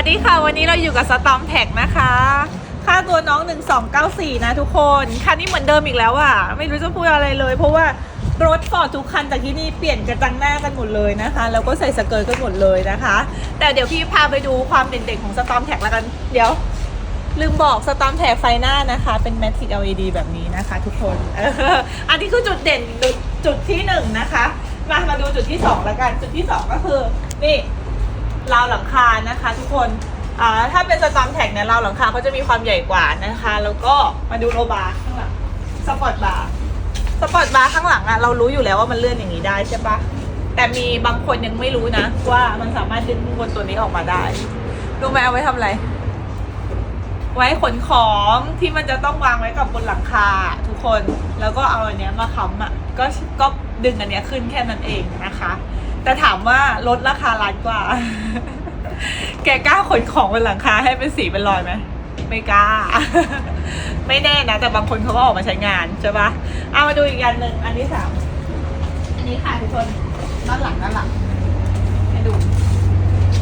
วัสดีค่ะ วันนี้เราอยู่กับสตอมแท็กนะคะ ค่าตัวน้อง 1294 นะทุกคน คันนี้เหมือนเดิมอีกแล้วอะไม่รู้จะพูดอะไรเลย เพราะว่ารถฟอร์ดทุกคันจากที่นี่เปลี่ยนกระจังหน้ากันหมดเลยนะคะ แล้วก็ใส่สเกิร์ตกันหมดเลยนะคะ แต่เดี๋ยวพี่พาไปดูความเด่นๆของสตอมแท็กแล้วกัน เดี๋ยว ลืมบอกสตอมแท็กไฟหน้านะคะ เป็น Matic LED แบบนี้นะคะ ทุกคนอออันนี้คือจุดเด่นจุดจุดที่หนึ่งนะคะ มามาดูจุดที่สองแล้วกัน จุดที่สองก็คือนี่ ราวหลังคานะคะ ทุกคนอ่าถ้าเป็นสตอมแท็กเนี่ยราวหลังคาเขาจะมีความใหญ่กว่านะคะ แล้วก็มาดูโลบาร์ข้างหลังสปอร์ตบาร์สปอร์ตบาร์ข้างหลังอะเรารู้อยู่แล้วว่ามันเลื่อนอย่างนี้ได้ใช่ปะแต่มีบางคนยังไม่รู้นะ ว่ามันสามารถดึงบนตัวนี้ออกมาได้รู้ไหมเอาไว้ทำอะไร ไว้ขนของที่มันจะต้องวางไว้กับบนหลังคาทุกคนแล้วก็เอาอันเนี้ยมาค้ำอะก็ก็ดึงอันเนี้ยขึ้นแค่นั้นเองนะคะ แต่ถามว่าลดราคาล้านกว่า แกกล้าขนของบนหลังคาให้เป็นสีเป็นรอยไหมไม่กล้า ไม่แน่นะ แต่บางคนเขาก็ออกมาใช้งานใช่ปะเอามาดูอีกอันหนึ่งอันที่สามอันนี้ค่ะทุกคนด้านหลังด้านหลังให้ดู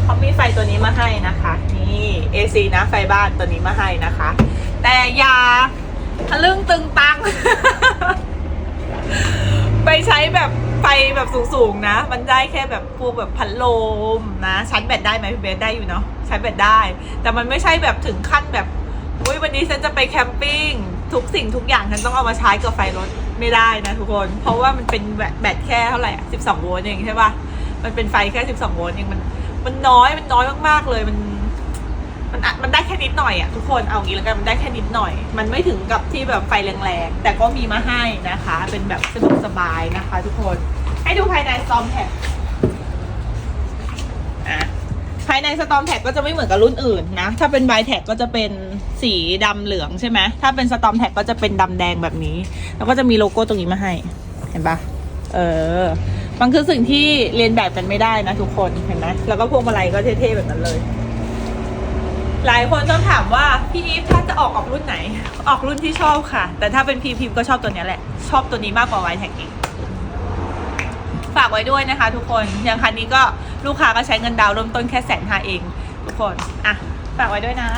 เขามีไฟตัวนี้มาให้นะคะ นี่ AC นะไฟบ้านตัวนี้มาให้นะคะ แต่อย่าทะลึ่งตึงตัง ไปใช้แบบ ไฟแบบสูงๆนะ มันได้แค่แบบพวกแบบพัดลมนะชาร์จแบตได้ไหมพี่เบสได้อยู่เนาะชาร์จแบตได้ แต่มันไม่ใช่แบบถึงขั้นแบบอุ้ยวันนี้ฉันจะไปแคมปิ้งทุกสิ่งทุกอย่างฉันต้องเอามาใช้กับไฟรถไม่ได้นะทุกคน เพราะว่ามันเป็นแบตแค่เท่าไหร่อะ12โวลต์เองใช่ปะมันเป็นไฟแค่12โวลต์เองมันมันน้อยมันน้อยมากๆเลยมัน มันอะมันได้แค่นิดหน่อยอะทุกคนเอางี้แล้วกันมันได้แค่นิดหน่อย มันไม่ถึงกับที่แบบไฟแรงๆแต่ก็มีมาให้นะคะ เป็นแบบสะดวกสบายนะคะ ทุกคนให้ดูภายในสตอมแท็กอะภายในสตอมแท็กก็จะไม่เหมือนกับรุ่นอื่นนะ ถ้าเป็นไบแท็กก็จะเป็นสีดำเหลืองใช่ไหมถ้าเป็นสตอมแท็กก็จะเป็นดำแดงแบบนี้ แล้วก็จะมีโลโก้ตรงนี้มาให้ เห็นปะเออ มันคือสิ่งที่เรียนแบบกันไม่ได้นะทุกคน เห็นไหมแล้วก็พวงมาลัยก็เท่ๆแบบนั้นเลย หลายคนต้องถามว่าพี่อีฟถ้าจะออกออกรุ่นไหน ออกรุ่นที่ชอบค่ะ แต่ถ้าเป็นพีพิมก็ชอบตัวนี้แหละ ชอบตัวนี้มากกว่าไวแท็กอีกฝากไว้ด้วยนะคะทุกคนอย่างคันนี้ก็ลูกค้าก็ใช้เงินดาวน์เริ่มต้นแค่แสนห้าเอง ทุกคน อะ ฝากไว้ด้วยนะ